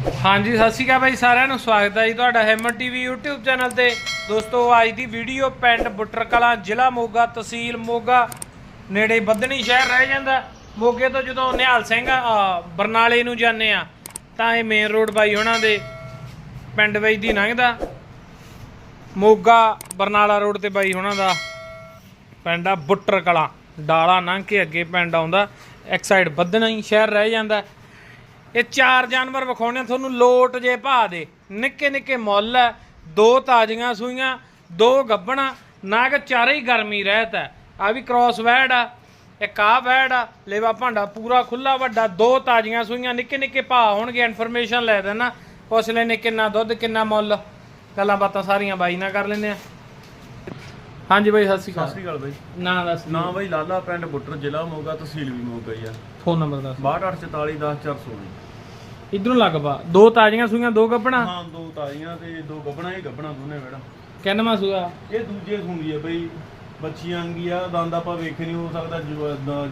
ਹਾਂਜੀ, ਸਤਿ ਸ਼੍ਰੀ ਅਕਾਲ ਬਾਈ ਸਾਰਿਆਂ ਨੂੰ। ਸਵਾਗਤ ਹੈ ਜੀ ਤੁਹਾਡਾ ਹੈਮਰ ਟੀਵੀ YouTube ਚੈਨਲ ਤੇ। ਦੋਸਤੋ, ਅੱਜ ਦੀ ਵੀਡੀਓ ਪਿੰਡ ਬੁੱਟਰ ਕਲਾਂ ਜ਼ਿਲ੍ਹਾ ਮੋਗਾ, ਤਹਿਸੀਲ ਮੋਗਾ, ਨੇੜੇ ਬੱਦਣੀ ਸ਼ਹਿਰ ਰਹਿ ਜਾਂਦਾ। ਮੋਗੇ ਤੋਂ ਜਦੋਂ ਨਿਹਾਲ ਸਿੰਘ ਬਰਨਾਲੇ ਨੂੰ ਜਾਂਦੇ ਆ ਤਾਂ ਇਹ ਮੇਨ ਰੋਡ ਬਾਈ ਉਹਨਾਂ ਦੇ ਪਿੰਡ ਬਾਈ ਦੀ ਲੰਘਦਾ। ਮੋਗਾ, ਬਰਨਾਲਾ ਰੋਡ ਤੇ ਬਾਈ ਉਹਨਾਂ ਦਾ ਪਿੰਡ ਆ ਬੁੱਟਰ ਕਲਾਂ ਡਾਲਾ ਲੰਘ ਕੇ ਅੱਗੇ ਪਿੰਡ ਆਉਂਦਾ। ਇੱਕ ਸਾਈਡ ਬੱਦਣਾ ਸ਼ਹਿਰ ਰਹਿ ਜਾਂਦਾ। ਇਹ ਚਾਰ ਜਾਨਵਰ ਵਿਖਾਉਣੇ ਆ, ਤੁਹਾਨੂੰ ਲੋਟ ਜੇ ਭਾ ਦੇ। ਨਿੱਕੇ ਨਿੱਕੇ ਮੁੱਲ ਹੈ ਦੋ ਤਾਜ਼ੀਆਂ ਸੂਈਆਂ, ਦੋ ਗੱਬਣਾ ਨਾਗ ਚਾਰੇ ਹੀ ਗਰਮੀ ਰਹਿਤ ਹੈ ਆ ਵੀ ਕ੍ਰਾਸ ਵੈੜ ਆ, ਇੱਕ ਆ ਵੈੜ ਆ, ਲੇਵਾ ਭਾਂਡਾ ਪੂਰਾ ਖੁੱਲਾ ਵੱਡਾ, ਦੋ ਤਾਜ਼ੀਆਂ ਸੂਈਆਂ, ਨਿੱਕੇ ਨਿੱਕੇ ਭਾ ਹੋਣਗੇ ਇਨਫੋਰਮੇਸ਼ਨ ਲੈ ਦੇਣਾ। ਪੁੱਛ ਲੈਨੇ ਕਿੰਨਾ ਦੁੱਧ, ਕਿੰਨਾ ਮੁੱਲ। ਗੱਲਾਂ ਬਾਤਾਂ ਸਾਰੀਆਂ ਬਾਈ ਨਾਲ ਕਰ ਲੈਨੇ ਆ। ਹਾਂਜੀ ਬਾਈ ਸਤਿ ਸ਼੍ਰੀ ਸਤਿ ਅਕਾਲ ਸ੍ਰੀ ਅਕਾਲ ਬਾਈ। ਨਾਂ ਦੱਸ। ਨਾ ਬਾਈ ਲਾਲਾ ਪਿੰਡ ਬੁੱਟਰ ਜ਼ਿਲ੍ਹਾ ਮੋਗਾ ਤਹਿਸੀਲ ਵੀ ਮੋਗਾ ਹੀ ਆ। ਫੋਨ ਨੰਬਰ ਦੱਸ। 6244 ਇਧਰੋਂ ਲੱਗ ਪਾ। ਦੋ ਤਾਜ਼ੀਆਂ ਸੂਈਆਂ ਦੋ ਗੱਬਣਾ? ਹਾਂ ਦੋ ਤਾਜ਼ੀਆਂ ਤੇ ਦੋ ਗੱਬਣਾ ਹੀ ਗੱਬਣਾ ਦੋਨੇ ਵੇੜਾ ਕਿੰਨਵਾਂ ਸੂਆ? ਇਹ ਦੂਜੇ ਸੁਣਦੀ ਆ ਬਈ। ਬੱਚੀ ਆਂਗੀ ਆ ਦੰਦ ਆਪਾਂ ਵੇਖੇ ਨਹੀਂ ਹੋ ਸਕਦਾ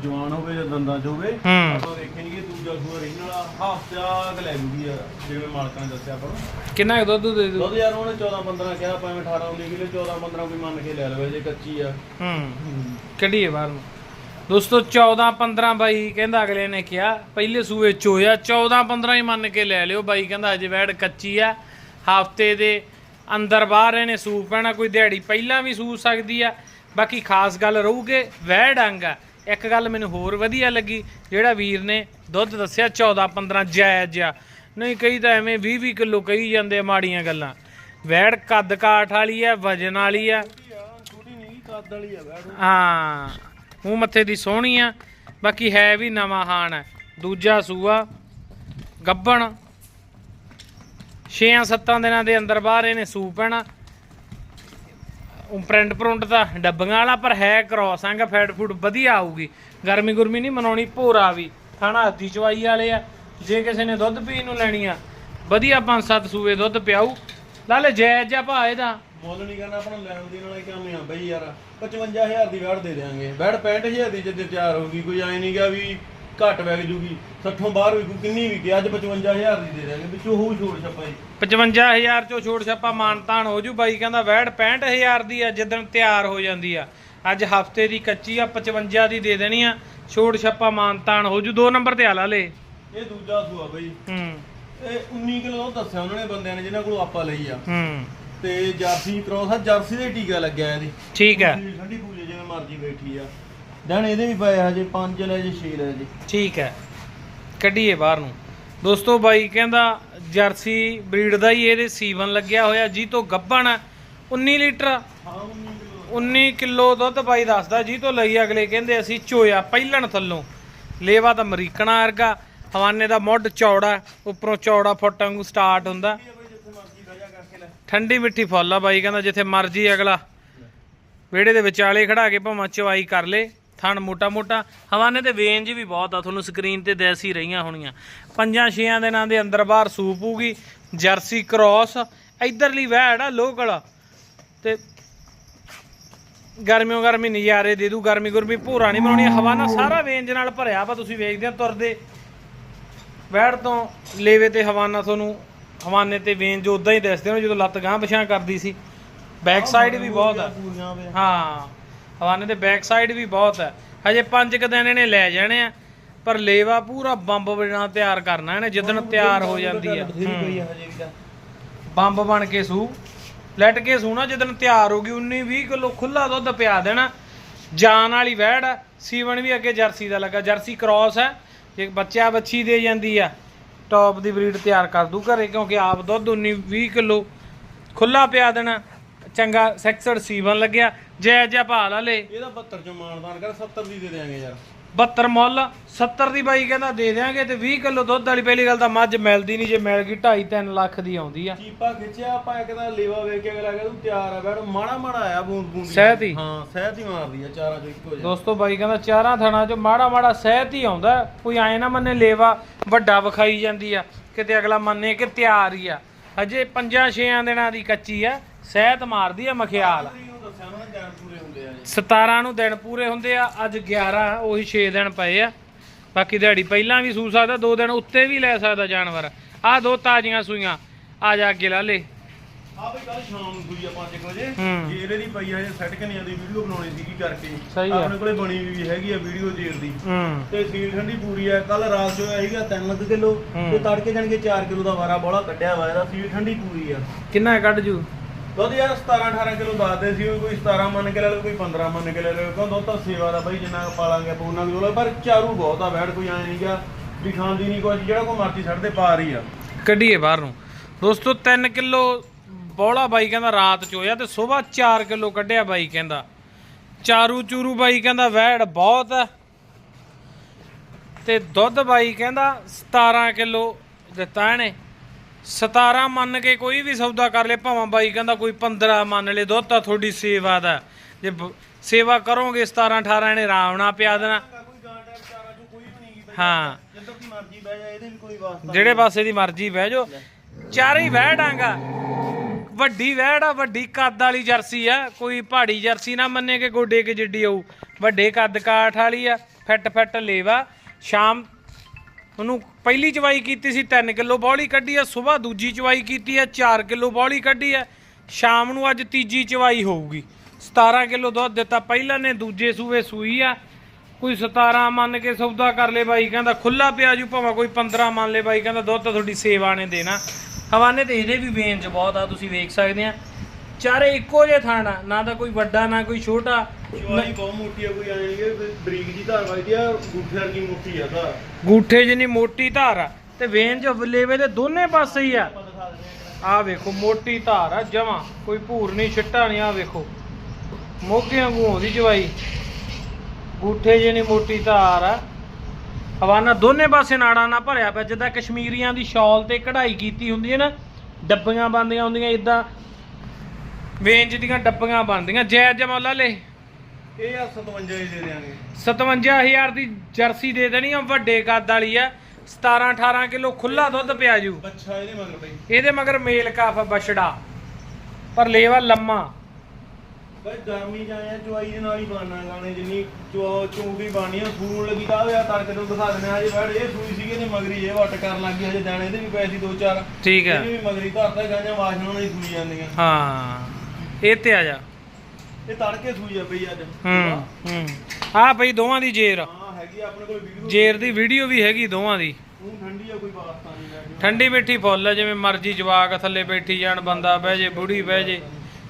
ਜਵਾਨ ਹੋਵੇ ਜਾਂ ਦੰਦਾਂ 'ਚ ਹੋਵੇ। ਹੂੰ। ਆਪਾਂ ਵੇਖੇ ਨਹੀਂ ਕਿ ਦੂਜਾ ਸੂਆ ਰਹਿਣ ਵਾਲਾ ਹਫਤਾ ਕ ਲੈ ਜੂਗੀ ਆ ਜਿਵੇਂ ਮਾਲਕਾਂ ਨੇ ਦੱਸਿਆ ਆਪਾਂ ਨੂੰ। ਕਿੰਨਾ ਕੁ ਦੁੱਧ ਦੇ ਦੂ ਦੁੱਧ ਯਾਰ ਉਹਨੇ 14 15 ਕਿਹਾ ਭਾਵੇਂ 18 19 ਕਿਲੋ 14 15 ਕੋਈ ਮੰਨ ਕੇ ਲੈ ਲਵੇ ਜੇ ਕੱਚੀ ਆ। ਹੂੰ। ਕੱਢੀਏ ਬਾਹਰ ਨੂੰ। ਦੋਸਤੋ 14 15 ਬਾਈ ਕਹਿੰਦਾ ਅਗਲੇ ਨੇ ਕਿਹਾ ਪਹਿਲੇ ਸੂਏ ਚੋਇਆ 14 15 ਹੀ ਮੰਨ ਕੇ ਲੈ ਲਿਓ। ਬਾਈ ਕਹਿੰਦਾ ਅਜੇ ਵੈੜ ਕੱਚੀ ਆ। ਹਫ਼ਤੇ ਦੇ ਅੰਦਰ ਬਾਹਰ ਇਹਨੇ ਸੂਪ ਪੈਣਾ ਕੋਈ ਦਿਹਾੜੀ ਪਹਿਲਾਂ ਵੀ ਸੂਪ ਸਕਦੀ ਆ। ਬਾਕੀ ਖਾਸ ਗੱਲ ਰਹੂਗੇ, ਵੈੜ ਅੰਗ ਆ ਇੱਕ ਗੱਲ ਮੈਨੂੰ ਹੋਰ ਵਧੀਆ ਲੱਗੀ, ਜਿਹੜਾ ਵੀਰ ਨੇ ਦੁੱਧ ਦੱਸਿਆ 14 15 ਜਾਇਜ਼ ਆ। ਨਹੀਂ, ਕਈ ਤਾਂ ਐਵੇਂ 20 20 ਕਿਲੋ ਕਹੀ ਜਾਂਦੇ ਆ ਮਾੜੀਆਂ ਗੱਲਾਂ। ਵੈੜ ਕੱਦ ਕਾਠ ਵਾਲੀ ਆ ਵਜਨ ਵਾਲੀ ਆ ਛੋਟੀ ਨਹੀਂ ਕੱਦ ਵਾਲੀ ਆ ਬੈੜ ਹਾਂ, ਮੂੰਹ ਮੱਥੇ ਦੀ ਸੋਹਣੀ ਆ। ਬਾਕੀ ਹੈ ਵੀ ਨਵਾਂ ਹਾਨ ਹੈ। ਦੂਜਾ ਸੂਆ, ਗੱਬਣ। 6-7 ਦਿਨਾਂ ਦੇ ਅੰਦਰ ਬਾਹਰ ਇਹਨੇ ਸੂ ਪੈਣਾ। ਉਹ ਪ੍ਰਿੰਟ ਪ੍ਰਿੰਟ ਤਾਂ ਡੱਬੀਆਂ ਵਾਲਾ ਪਰ ਹੈ ਕ੍ਰੋਸ ਆਂਗਾ ਫੈਟ ਫੂਡ ਵਧੀਆ ਆਊਗੀ। ਗਰਮੀ ਗੁਰਮੀ ਨਹੀਂ ਮਨਾਉਣੀ, ਭੋਰਾ ਵੀ। ਖਾਣਾ ਹੱਦੀ ਚਵਾਈ ਵਾਲੇ ਆ, ਜੇ ਕਿਸੇ ਨੇ ਦੁੱਧ ਪੀਣ ਨੂੰ ਲੈਣੀ ਆ, ਵਧੀਆ 5-7 ਸੂਏ ਦੁੱਧ ਪਿਆਊ। ਲਾਲੇ ਜਾਇਜ਼ ਜਿਹਾ ਭਾ ਇਹਦਾ। ਮੁੱਲ ਨਹੀਂ ਕਰਨਾ, ਆਪਣਾ ਲੈਣ ਦੀ ਨਾਲ ਕੰਮ ਆ ਬਈ ਯਾਰ। 55000 ਦੀ ਵੜ ਦੇ ਦੇਾਂਗੇ ਵੜ 65000 ਦੀ ਜਦ ਤਿਆਰ ਹੋਊਗੀ, ਕੋਈ ਐ ਨਹੀਂ ਵੀ ਘੱਟ ਵਗ ਜੂਗੀ 60 ਬਾਹਰ ਵੀ ਕਿੰਨੀ ਵੀ ਕਿ ਅੱਜ 55000 ਦੀ ਦੇ ਦੇਾਂਗੇ ਵਿੱਚੋਂ ਹੋਊ ਛੋੜ ਛੱਪਾ ਜੀ। 55000 ਚੋਂ ਛੋੜ ਛਾਪਾ ਮਾਨਤਾਨ ਹੋ ਜੂ ਬਾਈ ਕਹਿੰਦਾ ਵੈੜ 65000 ਦੀ ਆ ਜਿੱਦਣ ਤਿਆਰ ਹੋ ਜਾਂਦੀ ਆ। ਅੱਜ ਹਫ਼ਤੇ ਦੀ ਕੱਚੀ ਆ 55 ਦੀ ਦੇ ਦੇਣੀ ਆ ਛੋੜ ਛਾਪਾ ਮਾਨਤਾਨ ਹੋ ਜੂ। ਦੋ ਨੰਬਰ ਤੇ ਆ ਲਾ ਲੇ। ਇਹ ਦੂਜਾ ਸੂਆ ਬਈ। ਹੂੰ। ਇਹ 19 ਕਿਲੋ ਦੱਸਿਆ ਉਹਨਾਂ ਨੇ ਬੰਦਿਆਂ ਨੇ ਜਿਨ੍ਹਾਂ ਕੋਲੋਂ ਆਪਾਂ ਲਈ ਆ। ਹੂੰ। ਤੇ ਜਰਸੀ ਕ੍ਰੋਸ ਆ ਜਰਸੀ ਦੇ ਟੀਕਾ ਲੱਗਿਆ ਇਹਦੀ। ਠੀਕ ਹੈ ਠੰਡੀ ਪੂਜੇ ਜਿਵੇਂ ਮਰਜ਼ੀ ਬੈਠੀ ਆ। ਦਣ ਇਹਦੇ ਵੀ ਪਏ ਹਜੇ 5 ਲੈ ਜੇ 6 ਲੈ ਜੇ। ਠੀਕ ਹੈ। ਕੱਢੀਏ ਬਾਹਰ ਨੂੰ। ਦੋਸਤੋ ਬਾਈ ਕਹਿੰਦਾ ਜਰਸੀ ਬਰੀਡ ਦਾ ਹੀ ਇਹਦੇ ਸੀਵਨ ਲੱਗਿਆ ਹੋਇਆ ਜੀ ਤੋਂ ਗੱਬਣ ਆ, 19 ਲੀਟਰ। 19 ਕਿਲੋ ਦੁੱਧ ਬਾਈ ਦੱਸਦਾ ਜੀ ਤੋਂ ਲਈ ਅਗਲੇ ਕਹਿੰਦੇ ਅਸੀਂ ਚੋਇਆ ਪਹਿਲਣ ਥੱਲੋਂ। ਲੇਵਾ ਤਾਂ ਅਮਰੀਕਣਾ ਵਰਗਾ ਹਵਾਨੇ ਦਾ ਮੁੱਢ ਚੌੜਾ ਉੱਪਰੋਂ ਚੌੜਾ ਫੁੱਟ ਵਾਂਗੂ ਸਟਾਰਟ ਹੁੰਦਾ। ਠੰਡੀ ਮਿੱਠੀ ਫੁੱਲ ਆ ਬਾਈ ਕਹਿੰਦਾ ਜਿੱਥੇ ਮਰਜ਼ੀ ਅਗਲਾ। ਵਿਹੜੇ ਦੇ ਵਿਚਾਲੇ ਖੜਾ ਕੇ ਭਾਵੇਂ ਚਵਾਈ ਕਰ ਲੇ। ਥਣ ਮੋਟਾ ਮੋਟਾ ਹਵਾਨੇ ਤੇ ਵੇਂਜ ਵੀ ਬਹੁਤ ਆ ਤੁਹਾਨੂੰ ਸਕਰੀਨ ਤੇ ਦੇਸ ਹੀ ਰਹੀਆਂ ਹੋਣੀਆਂ। ਪੰਜਾਂ ਛੇਆਂ ਦਿਨਾਂ ਦੇ ਅੰਦਰ ਬਾਹਰ ਸੂਪ ਹੋਊਗੀ ਜਰਸੀ ਕ੍ਰਾਸ ਇਧਰਲੀ ਵੈੜ ਆ ਲੋਕਲ ਤੇ ਗਰਮੀਓ ਗਰਮੀ ਨਜ਼ਾਰੇ ਦੇ ਦੂ ਗਰਮੀ ਗੁਰਮੀ ਭੂਰਾ ਨਹੀਂ ਬਣਾਉਣੀ ਹਵਾਨਾ ਸਾਰਾ ਵੇਂਜ ਨਾਲ ਭਰਿਆ ਵਾ ਤੁਸੀਂ ਵੇਖਦੇ ਆ ਤੁਰਦੇ। ਵੈੜ ਤੋਂ ਲੇਵੇ ਤੇ ਹਵਾਨਾ ਤੁਹਾਨੂੰ ਹਵਾਨੇ ਤੇ ਵੇਂਜ ਉਦਾਂ ਹੀ ਦਿਸਦੇ ਹੋ ਜਦੋਂ ਲੱਤ ਗਾਂ ਪਛਾਂ ਕਰਦੀ ਸੀ। ਬੈਕ ਸਾਈਡ ਵੀ ਬਹੁਤ ਆ। ਹਾਂ। ਹਵਾਨੇ ਦੇ ਬੈਕ ਸਾਈਡ ਵੀ ਬਹੁਤ ਹੈ। ਹਜੇ ਪੰਜ ਕੁ ਦਿਨ ਇਹਨੇ ਲੈ ਜਾਣੇ ਆ ਪਰ ਲੇਵਾ ਪੂਰਾ ਬੰਬ ਬਣਾ ਤਿਆਰ ਕਰਨਾ ਇਹਨੇ ਜਿੱਦਣ ਤਿਆਰ ਹੋ ਜਾਂਦੀ ਆ। ਬੰਬ ਬਣ ਕੇ ਸੂ। ਲੈਟ ਕੇ ਸੂਣਾ ਜਿੱਦਣ ਤਿਆਰ ਹੋ ਗਈ 19 20 ਕਿਲੋ ਖੁੱਲਾ ਦੁੱਧ ਪਿਆ ਦੇਣਾ। ਜਾਨ ਵਾਲੀ ਵੈੜ ਆ। ਸੀਵਨ ਵੀ ਅੱਗੇ ਜਰਸੀ ਦਾ ਲੱਗਾ। ਜਰਸੀ ਕ੍ਰਾਸ ਹੈ। ਜੇ ਬੱਚਾ ਬੱਚੀ ਦੇ ਜਾਂਦੀ ਆ ਟੌਪ ਦੀ ਬਰੀਡ ਤਿਆਰ ਕਰ ਦੂ ਘਰੇ ਕਿਉਂਕਿ ਆਪ ਦੁੱਧ 19 20 ਕਿਲੋ ਖੁੱਲਾ ਪਿਆ ਦੇਣਾ। ਚੰਗਾ ਸੈਕਸਡ ਸੀਵਨ ਲੱਗਿਆ। ਜੈ ਜੈ ਭਾ ਲਾ ਲੇ ਇਹਦਾ 72 ਚੋਂ ਮਾਨਦਾਨ ਕਰ 70 ਦੀ ਦੇ ਦੇਾਂਗੇ ਯਾਰ। 72 ਮੁੱਲ 70 ਦੀ ਬਾਈ ਕਹਿੰਦਾ ਦੇ ਦਿਆਂਗੇ ਤੇ 20 ਕਿਲੋ ਦੁੱਧ ਵਾਲੀ ਪਹਿਲੀ ਗੱਲ ਤਾਂ ਮੱਝ ਮਿਲਦੀ ਨਹੀਂ ਜੇ ਮਿਲ ਗਈ 2.5 3 ਲੱਖ ਦੀ ਆਉਂਦੀ ਆ। ਚੀਪਾ ਖਿੱਚਿਆ ਆਪਾਂ ਇੱਕ ਤਾਂ ਲੇਵਾ ਵੇਖ ਕੇ ਅਗਲਾ ਕਹਿੰਦਾ ਤੂੰ ਤਿਆਰ ਆ ਬੈਠ ਮਾੜਾ ਮਾੜਾ ਆਇਆ ਬੂੰਦ ਬੂੰਦ ਸਹਿਤ ਹੀ? ਸਹਿਤ ਹੀ ਮਾਰਦੀ ਆ ਚਾਰਾਂ ਚੋਂ ਇੱਕੋ ਜਿਹਾ। ਦੋਸਤੋ ਬਾਈ ਕਹਿੰਦਾ ਚਾਰਾਂ ਥਣਾ ਚ ਮਾੜਾ ਮਾੜਾ ਸਹਿਤ ਹੀ ਆਉਂਦਾ। ਕੋਈ ਐ ਨਾ ਮੰਨੇ ਲੇਵਾ ਵੱਡਾ ਵਿਖਾਈ ਜਾਂਦੀ ਆ ਕਿਤੇ ਅਗਲਾ ਮੰਨੇ ਕਿ ਤਿਆਰ ਹੀ ਆ। ਪੰਜਾਂ ਛੇਆਂ ਦਿਨਾਂ ਦੀ ਕੱਚੀ ਆ। ਸਹਿਤ ਮਾਰਦੀ ਆ ਮਖਿਆਲ। ਨੂੰ ਦੱਸਿਆ ਉਹਨਾਂ ਨੇ ਜਾਨ ਪੂਰੇ ਹੁੰਦੇ ਆ ਜੀ। 17 ਨੂੰ ਦਿਨ ਪੂਰੇ ਹੁੰਦੇ ਆ ਅੱਜ 11 ਉਹੀ 6 ਦਿਨ ਪਏ ਆ। ਬਾਕੀ ਦਿਹਾੜੀ ਪਹਿਲਾਂ ਵੀ ਸੂ ਸਕਦਾ ਦੋ ਦਿਨ ਉੱਤੇ ਵੀ ਲੈ ਸਕਦਾ ਜਾਨਵਰ। ਆ ਦੋ ਤਾਜ਼ੀਆਂ ਸੂਈਆਂ ਆ ਜਾ ਅੱਗੇ ਲਾ ਲੈ। ਆ ਬਈ ਕੱਲ ਸ਼ਾਮ ਨੂੰ ਸੂਈ ਆ 5 ਵਜੇ। ਜੇਰ ਇਹਦੀ ਪਈ ਆ ਜੇ ਸੈੱਟ ਕਨੀਆਂ ਦੀ ਵੀਡੀਓ ਬਣਾਉਣੀ ਸੀਗੀ ਕਰਕੇ। ਆਪਣੇ ਕੋਲੇ ਬਣੀ ਵੀ ਹੈਗੀ ਆ ਵੀਡੀਓ ਜੇਰ ਦੀ। ਹੂੰ। ਤੇ ਸੀਲ ਠੰਡੀ ਪੂਰੀ ਆ ਕੱਲ ਰਾਤ ਜੋ ਆਇਆ ਸੀਗਾ 3 ਕਿਲੋ। ਹੂੰ। ਤੇ ਤੜਕੇ ਜਾਣ ਕੇ 4 ਕਿਲੋ ਦਾ ਵਾਰਾ ਬੋਲਾ ਕੱਢਿਆ ਵਾ ਇਹਦਾ ਸੀਲ ਠੰਡੀ ਪੂਰੀ ਆ। ਕਿੰਨਾ ਕੱਢ ਜੂ? ਦੁੱਧ ਯਾਰ 17 18 ਕਿਲੋ ਦੱਸਦੇ ਸੀ, ਕੋਈ 17 ਮੰਨ ਕੇ ਲੈ ਲਓ, ਕੋਈ 15 ਮੰਨ ਕੇ ਲੈ ਲਓ, ਕਿਉਂ ਦੁੱਧ ਤਾਂ ਸੇਵਾ ਦਾ ਬਾਈ ਜਿੰਨਾ ਪਾਲਾਂਗੇ ਆਪਾਂ ਉਹਨਾਂ ਕੋਲ, ਪਰ ਚਾਰੂ ਬਹੁਤ ਆ ਬੈਠ, ਕੋਈ ਐ ਨਹੀਂਗਾ ਵੀ ਖਾਂਦੀ ਨਹੀਂ ਕੁਝ ਜਿਹੜਾ ਕੋਈ ਮਰਜ਼ੀ ਛੱਡਦੇ ਪਾ ਰਹੀ ਆ। ਕੱਢੀਏ ਬਾਹਰ ਨੂੰ। ਦੋਸਤੋ 3 ਕਿਲੋ ਬੋਲਾ ਬਾਈ ਕਹਿੰਦਾ ਰਾਤ ਚ ਤੇ ਸਵੇਰ 4 ਕਿਲੋ ਕੱਢਿਆ ਬਾਈ ਕਹਿੰਦਾ। ਚਾਰੂ ਚੂਰੂ ਬਾਈ ਕਹਿੰਦਾ ਵੈੜ ਬਹੁਤ ਆ। ਤੇ ਦੁੱਧ ਬਾਈ ਕਹਿੰਦਾ 17 ਕਿਲੋ ਦਿੱਤਾ ਇਹਨੇ। 17 ਮੰਨ ਕੇ ਕੋਈ ਵੀ ਸੌਦਾ ਕਰ ਲੇ, ਭਾਵਾਂ ਬਾਈ ਕਹਿੰਦਾ ਕੋਈ 15 ਮੰਨ ਲੇ, ਦੁੱਧ ਤਾਂ ਤੁਹਾਡੀ ਸੇਵਾ ਦਾ ਜੇ ਸੇਵਾ ਕਰੋਗੇ 17 18 ਇਹਨੇ ਆਰਾਮ ਨਾਲ ਪਿਆ ਦੇਣਾ। ਹਾਂ। ਜਿਹੜੇ ਪਾਸੇ ਦੀ ਮਰਜ਼ੀ ਬਹਿ ਜਾਓ। ਚਾਰੇ ਹੀ ਵਹਿ ਡਾਂਗਾ। ਵੱਡੀ ਵਹਿੜ ਆ, ਵੱਡੀ ਕੱਦ ਵਾਲੀ ਜਰਸੀ ਆ। ਕੋਈ ਪਹਾੜੀ ਜਰਸੀ ਨਾ ਮੰਨੇ ਕਿ ਗੋਡੇ ਕੇ ਜਿੱਡੀ ਆਊ। ਵੱਡੇ ਕੱਦ ਕਾਠ ਵਾਲੀ ਆ ਫਿੱਟ ਫਿੱਟ ਲੇਵਾ। ਸ਼ਾਮ ਉਹਨੂੰ ਪਹਿਲੀ ਚਵਾਈ ਕੀਤੀ ਸੀ 3 ਕਿਲੋ ਬੌਲੀ ਕੱਢੀ ਆ ਸਵੇਰ ਦੂਜੀ ਚਵਾਈ ਕੀਤੀ ਆ 4 ਕਿਲੋ ਬੌਲੀ ਕੱਢੀ ਆ। ਸ਼ਾਮ ਨੂੰ ਅੱਜ ਤੀਜੀ ਚਵਾਈ ਹੋਊਗੀ। 17 ਕਿਲੋ ਦੁੱਧ ਦਿੱਤਾ ਪਹਿਲਾਂ ਨੇ, ਦੂਜੇ ਸੂਏ ਸੂਈ ਆ। ਕੋਈ 17 ਮੰਨ ਕੇ ਸੌਦਾ ਕਰ ਲੇ ਬਾਈ, ਕਹਿੰਦਾ ਖੁੱਲਾ ਪਿਆ ਜੂ, ਭਾਵੇਂ ਕੋਈ 15 ਮੰਨ ਲੇ ਬਾਈ, ਕਹਿੰਦਾ ਦੁੱਧ ਤਾਂ ਤੁਹਾਡੀ ਸੇਵਾ ਨੇ ਦੇਣਾ। ਹਵਾਨੇ ਤੇ ਇਹਦੇ ਵੀ ਵੇਨ ਚ ਬਹੁਤ ਆ, ਤੁਸੀਂ ਵੇਖ ਸਕਦੇ ਆ। ਚਾਰੇ ਇੱਕੋ ਜਿਹੇ ਥਾਣਾ ਨਾ ਤਾਂ ਕੋਈ ਵੱਡਾ, ਨਾ ਕੋਈ ਛੋਟਾ। ਚੁਆਈ ਬਹੁਤ ਮੋਟੀ ਆ ਕੋਈ ਐ ਨਹੀਂ ਕਿ ਬਰੀਕ ਜੀ ਧਾਰ ਵੱਜਦੀ ਆ ਗੁੱਠੇ ਵਰਗੀ ਮੋਟੀ ਆ ਧਾਰ। ਗੂਠੇ ਜਿੰਨੀ ਮੋਟੀ ਧਾਰ ਆ ਤੇ ਵੇਨ ਚ ਲੇਵੇ ਦੇ ਦੋਨੇ ਪਾਸੇ ਹੀ ਆ। ਆਪਾਂ ਦਿਖਾ ਦਿੰਦੇ ਆ ਵੇਖੋ ਮੋਟੀ ਧਾਰ ਆ ਜਮਾ। ਕੋਈ ਭੂਰ ਨਹੀਂ ਛਿੱਟਾ ਨਹੀਂ ਆ ਵੇਖੋ। ਮੋਗਿਆਂ ਗੂਹਦੀ ਜਵਾਈ। ਗੂਠੇ ਜਿਹੀ ਮੋਟੀ ਧਾਰ ਆ। ਹਵਾਨਾ ਦੋਨੇ ਪਾਸੇ ਨਾੜਾਂ ਨਾਲ ਭਰਿਆ ਪਿਆ ਜਿੱਦਾਂ ਕਸ਼ਮੀਰੀਆਂ ਦੀ ਸ਼ਾਲ ਤੇ ਕਢਾਈ ਕੀਤੀ ਹੁੰਦੀ ਹੈ ਨਾ ਡੱਬੀਆਂ ਬੰਦੀਆਂ ਹੁੰਦੀਆਂ ਇਦਾਂ ਵੇਂਜ ਦੀਆਂ ਡੱਬੀਆਂ ਬਣਦੀਆਂ ਜੈ ਜਮੌਲਾ ਲੈ। ਇਹ ਆ 57 ਦੇ ਦੇ ਦਿਆਂਗੇ। 57000 ਦੀ ਜਰਸੀ ਦੇ ਦੇਣੀ ਆ ਵੱਡੇ ਕੱਦ ਵਾਲੀ ਆ। 17 18 ਕਿਲੋ ਖੁੱਲਾ ਦੁੱਧ ਪਿਆ ਜੂ। ਬੱਚਾ ਇਹਦੇ ਮਗਰ ਬਈ। ਇਹਦੇ ਮਗਰ ਮੇਲ ਕਾਫ ਬਛੜਾ। ਪਰ ਲੇਵਾ ਲੰਮਾ। ਬਈ ਗਰਮੀ ਜਾਇਆ ਚੁਆਈ ਦੇ ਨਾਲ ਹੀ ਬਾਣਾ ਗਾਣੇ ਜਿੰਨੀ ਚੋ ਚੂੰਗੀ ਬਾਣੀ ਆ ਫੂਲ ਲੱਗੀ ਤਾਂ ਆ ਤੜਕੇ ਤੋਂ ਦਿਖਾ ਦਿੰਦੇ ਆ ਹਜੇ ਬੈਠ ਇਹ ਸੂਈ ਸੀਗੇ ਤੇ ਮਗਰੀ ਇਹ ਵੱਟ ਕਰਨ ਲੱਗੀ ਹਜੇ ਦਾਣੇ ਦੇ ਵੀ ਪਏ ਸੀ ਦੋ ਚਾਰ। ਠੀਕ ਹੈ ਇਹਦੀ ਵੀ ਮਗਰੀ ਧਰਤਾ ਗਾਂਜਾਂ ਵਾਸ਼ਨਾਂ ਨਾਲ ਹੀ ਸੂਈ ਜਾਂਦੀਆਂ। ਹਾਂ ਇਹ ਤੇ ਆ ਜਾ। ਇਹ ਤੜਕੇ ਸੂਈ ਆ ਪਈ ਅੱਜ। ਹੂੰ ਹੂੰ। ਆ ਪਈ ਦੋਵਾਂ ਦੀ ਜੇਰ। ਹਾਂ ਹੈਗੀ ਆ ਆਪਣੇ ਕੋਲ ਵੀਡੀਓ ਜੇਰ ਦੀ ਵੀਡੀਓ ਵੀ ਹੈਗੀ ਦੋਵਾਂ ਦੀ। ਉਹ ਠੰਡੀ ਆ ਕੋਈ ਵਾਸਤਾ ਨਹੀਂ ਲੈ ਠੰਡੀ ਮਿੱਠੀ ਫੁੱਲ ਆ ਜਿਵੇਂ ਮਰਜ਼ੀ ਜਵਾਕ ਥੱਲੇ ਬੈਠੀ ਜਾਣ ਬੰਦਾ ਬਹਿ ਜੇ ਬੁੜੀ ਬਹਿ ਜੇ।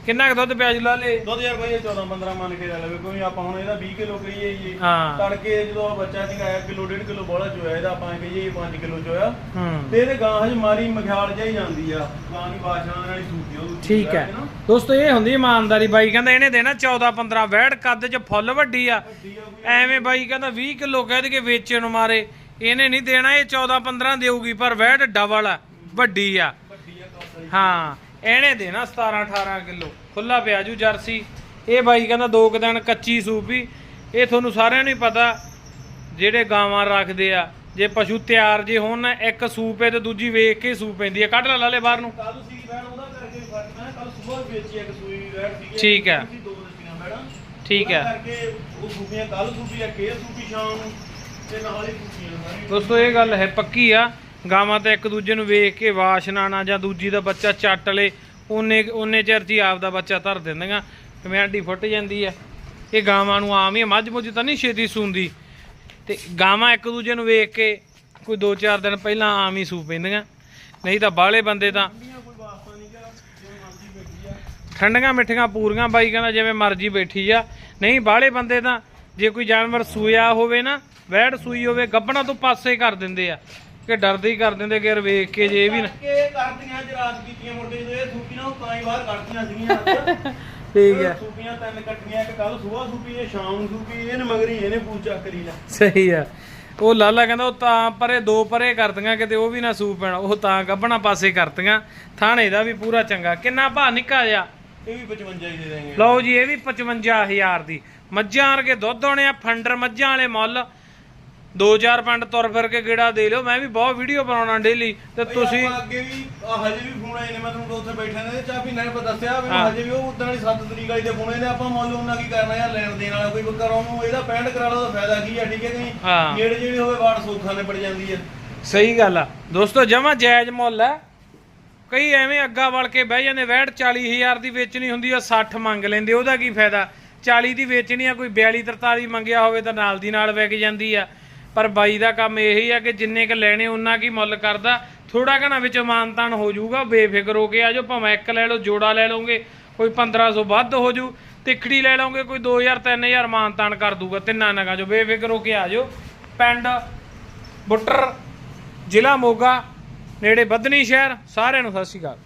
ਕਿੰਨਾ ਕੁ ਦੁੱਧ ਪਿਆ ਜੂ ਲਾ ਲੇ ਦੁੱਧ ਯਾਰ ਇਹ 14 15 ਮੰਨ ਕੇ ਲੈ ਲਵੇ ਕੋਈ ਆਪਾਂ ਹੁਣ ਇਹਦਾ 20 ਕਿਲੋ ਕਹੀਏ ਜੀ। ਹਾਂ। ਤੜਕੇ ਜਦੋਂ ਬੱਚਾ 1 ਕਿਲੋ 1.5 ਕਿਲੋ ਬੋਲਾ ਚੋਇਆ ਇਹਦਾ ਆਪਾਂ ਕਹੀਏ 5 ਕਿਲੋ ਚੋਇਆ। ਹੂੰ। ਤੇ ਇਹਦੇ ਗਾਂ ਹਜ ਮਾਰੀ ਮਖਿਆਲ ਜਾਈ ਜਾਂਦੀ ਆ ਗਾਂ ਦੀ ਬਾਸ਼ਨਾ ਨਾਲ ਹੀ ਸੂਤੀ ਉਹ ਠੀਕ ਹੈ। ਦੋਸਤੋ ਇਹ ਹੁੰਦੀ ਇਮਾਨਦਾਰੀ ਬਾਈ ਕਹਿੰਦਾ ਇਹਨੇ ਦੇਣਾ 14 15 ਵਹਿੜ ਕੱਦ ਚ ਫੁੱਲ ਵੱਡੀ ਆ। ਕੋਈ ਐਵੇਂ ਬਾਈ ਕਹਿੰਦਾ 20 ਕਿਲੋ ਕਹਿ ਦੇ ਕੇ ਵੇਚਣ ਮਾਰੇ। ਇਹਨੇ ਨਹੀਂ ਦੇਣਾ ਇਹ 14 15 ਦੇਊਗੀ ਪਰ ਵਹਿੜ ਡਬਲ ਆ ਵੱਡੀ ਆ। ਹਾਂ। ਇਹਨੇ ਦੇਣਾ 17 18 ਕਿਲੋ। ਖੁੱਲਾ ਪਿਆਜੂ ਜਰਸੀ। ਇਹ ਬਾਈ ਕਹਿੰਦਾ ਦੋ ਕੁ ਦਿਨ ਕੱਚੀ ਸੂਪੀ ਇਹ ਤੁਹਾਨੂੰ ਸਾਰਿਆਂ ਨੂੰ ਹੀ ਪਤਾ ਜਿਹੜੇ ਗਾਵਾਂ ਰੱਖਦੇ ਆ। ਜੇ ਪਸ਼ੂ ਤਿਆਰ ਜੇ ਹੋਣ ਨਾ ਇੱਕ ਸੂਪ ਹੈ ਤੇ ਦੂਜੀ ਵੇਖ ਕੇ ਸੂਪ ਪੈਂਦੀ ਆ ਕੱਢ ਲਾ ਲਾਲੇ ਬਾਹਰ ਨੂੰ। ਕੱਲ ਸੀ ਬੈਣ ਉਹਦਾ ਕਰਕੇ ਫ਼ਰਕ ਮੈਂ ਕੱਲ ਸਵੇਰ ਵੇਚੀ ਇੱਕ ਸੂਈ ਸੀਗੀ। ਠੀਕ ਹੈ। ਦੋ ਦਿੱਤੀਆਂ ਠੀਕ ਹੈ। ਕਰਕੇ ਉਹ ਸੂਪੀਆਂ ਕੱਲ ਸੂਪੀ ਆ ਕੇ ਸੂਪੀ ਸ਼ਾਮ ਨੂੰ। ਤੇ ਨਾਲ ਹੀ ਸੂਪੀਆਂ ਦੋਸਤੋ ਇਹ ਗੱਲ ਹੈ ਪੱਕੀ ਆ। ਗਾਵਾਂ ਤਾਂ ਇੱਕ ਦੂਜੇ ਨੂੰ ਵੇਖ ਕੇ ਵਾਸ਼ਨਾ ਜਾਂ ਦੂਜੀ ਦਾ ਬੱਚਾ ਚੱਟ ਲੇ, ਉਹਨੇ ਉਹਨੇ ਚਿਰ 'ਚ ਹੀ ਆਪ ਦਾ ਬੱਚਾ ਧਰ ਦਿੰਦੀਆਂ। ਕਮਿਆਂਡੀ ਫੁੱਟ ਜਾਂਦੀ ਆ ਇਹ ਗਾਵਾਂ ਨੂੰ ਆਮ ਹੀ ਮੱਝ ਮੁੱਝ ਤਾਂ ਨਹੀਂ ਛੇਤੀ ਸੂੰਦੀ। ਤੇ ਗਾਵਾਂ ਇੱਕ ਦੂਜੇ ਨੂੰ ਵੇਖ ਕੇ ਕੋਈ 2-4 ਦਿਨ ਪਹਿਲਾਂ ਆਮ ਹੀ ਸੂ ਪੈਂਦੀਆਂ। ਨਹੀਂ ਤਾਂ ਬਾਹਲੇ ਬੰਦੇ ਤਾਂ ਠੰਡੀਆਂ ਠੰਡੀਆਂ ਮਿੱਠੀਆਂ ਪੂਰੀਆਂ ਬਾਈ ਕਹਿੰਦਾ ਜਿਵੇਂ ਮਰਜ਼ੀ ਬੈਠੀ ਆ। ਨਹੀਂ, ਬਾਹਲੇ ਬੰਦੇ ਤਾਂ ਜੇ ਕੋਈ ਜਾਨਵਰ ਸੂਇਆ ਹੋਵੇ ਨਾ, ਵੈੜ ਸੂਈ ਹੋਵੇ, ਗੱਬਣਾ ਤੋਂ ਪਾਸੇ ਕਰ ਦਿੰਦੇ ਆ। ਕਿ ਡਰਦੇ ਹੀ ਕਰ ਦਿੰਦੇ ਕਿ ਯਾਰ ਵੇਖ ਕੇ ਜੇ ਇਹ ਵੀ ਨਾ ਕੇ ਕਰਦੀਆਂ ਅੱਜ ਰਾਤ ਕੀਤੀਆਂ ਮੁੰਡੇ ਜਦੋਂ ਇਹ ਸੂਪੀ ਨਾ ਉਹ ਤਾਂ ਹੀ ਬਾਹਰ ਕੱਢਤੀਆਂ ਸੀਗੀਆਂ ਠੀਕ ਹੈ। ਸੂਪੀਆਂ ਤਿੰਨ ਕੱਟੀਆਂ ਇੱਕ ਕੱਲ ਸਵੇਰ ਸੂਪੀ ਇਹ ਸ਼ਾਮ ਨੂੰ ਸੂਪੀ ਇਹਨੇ ਮਗਰੀ ਇਹਨੇ ਪੂਛ ਚੱਕ ਕਰੀ ਲੈ। ਸਹੀ ਆ। ਉਹ ਲਾਲਾ ਕਹਿੰਦਾ ਉਹ ਤਾਂ ਪਰੇ ਦੋ ਪਰੇ ਕਰਦੀਆਂ ਕਿਤੇ ਉਹ ਵੀ ਨਾ ਸੂ ਪੈਣਾ। ਉਹ ਤਾਂ ਗੱਬਣਾ ਪਾਸੇ ਕਰਤੀਆਂ। ਥਾਣੇ ਦਾ ਵੀ ਪੂਰਾ ਚੰਗਾ। ਕਿੰਨਾ ਭਾ ਨਿੱਕਾ ਜਿਹਾ। ਇਹ ਵੀ 55 ਹੀ ਦੇ ਦੇਂਗੇ ਲਓ ਜੀ ਇਹ ਵੀ 55000 ਦੀ। ਮੱਝਾਂ ਵਰਗੇ ਦੁੱਧ ਹੋਣੇ ਆ ਫੰਡਰ ਮੱਝਾਂ ਵਾਲੇ ਮੁੱਲ। 2000 ਪੰਡ ਤੁਰ ਫਿਰ ਕੇ ਗੇੜਾ ਦੇ ਲਿਓ ਮੈਂ ਵੀ ਬਹੁਤ ਵੀਡੀਓ ਬਣਾਉਣਾ ਡੇਲੀ ਤੇ ਤੁਸੀਂ ਆਪਾਂ ਅੱਗੇ ਵੀ ਆਹ ਹਜੇ ਵੀ ਫੋਨ ਆਏ ਨੇ ਮੈਂ ਤੁਹਾਨੂੰ ਉੱਥੇ ਬੈਠਾ ਨੇ ਚਾਬੀ ਨਾਲ ਪਤਾ ਦੱਸਿਆ ਵੀ ਹਾਂ। ਹਜੇ ਵੀ ਉਹ ਉਦੋਂ ਵਾਲੀ 7 ਤਰੀਕ ਵਾਲੀ ਦੇ ਫੋਨ ਨੇ ਆਪਾਂ ਮੁੱਲ ਉਹਨਾਂ ਕੀ ਕਰਨਾ ਯਾਰ ਲੈਣ ਦੇਣ ਵਾਲਾ ਕੋਈ ਕਰੋ ਨੂੰ ਇਹਦਾ ਪੈਂਟ ਕਰਾ ਲਓ ਤਾਂ ਫਾਇਦਾ ਕੀ ਆ ਠੀਕ ਹੈ ਕਿ ਨਹੀਂ? ਹਾਂ। ਨੇੜੇ ਜਿਹੜੀ ਹੋਵੇ ਵਾਟ ਸੌਖਾ ਨੇ ਪੜ ਜਾਂਦੀ ਆ ਸਹੀ ਗੱਲ ਆ। ਦੋਸਤੋ ਜਮਾ ਜਾਇਜ਼ ਮੁੱਲ ਹੈ ਕਈ ਐਵੇਂ ਅੱਗਾ ਵਲ ਕੇ ਬਹਿ ਜਾਂਦੇ ਵੈੜ 40000 ਦੀ ਵੇਚਣੀ ਹੁੰਦੀ ਆ 60 ਮੰਗ ਲੈਂਦੇ ਉਹਦਾ ਕੀ ਫਾਇਦਾ? 40 ਦੀ ਵੇਚਣੀ ਆ ਕੋਈ 42 43 ਮੰਗਿਆ ਹੋਵੇ ਤਾਂ ਨਾਲ ਦੀ ਨਾਲ ਵਿਕ ਜਾਂਦੀ ਆ। ਪਰ ਬਾਈ ਦਾ ਕੰਮ ਇਹੀ ਆ ਕਿ ਜਿੰਨੇ ਕ ਲੈਣੇ ਉਹਨਾਂ ਕੀ ਮੁੱਲ ਕਰਦਾ। ਥੋੜਾ ਘਣਾ ਵਿੱਚ ਮਾਨਤਾਨ ਹੋ ਜਾਊਗਾ, ਬੇਫਿਕਰ ਹੋ ਕੇ ਆਜੋ ਭਾਵੇਂ ਇੱਕ ਲੈ ਲਓ, ਜੋੜਾ ਲੈ ਲਓਗੇ, ਕੋਈ 1500 ਵੱਧ ਹੋ ਜੂ, ਤਿੱਖੜੀ ਲੈ ਲਓਗੇ, ਕੋਈ 2000 3000 ਮਾਨਤਾਨ ਕਰ ਦੂਗਾ, ਤਿੰਨਾਂ ਨਗਾ ਜੋ ਬੇਫਿਕਰ ਹੋ ਕੇ ਆਜੋ ਪਿੰਡ, ਬੁੱਟਰ, ਜ਼ਿਲ੍ਹਾ ਮੋਗਾ, ਨੇੜੇ ਬੱਧਨੀ ਸ਼ਹਿਰ, ਸਾਰਿਆਂ ਨੂੰ ਸਤਿ ਸ਼੍ਰੀ ਅਕਾਲ।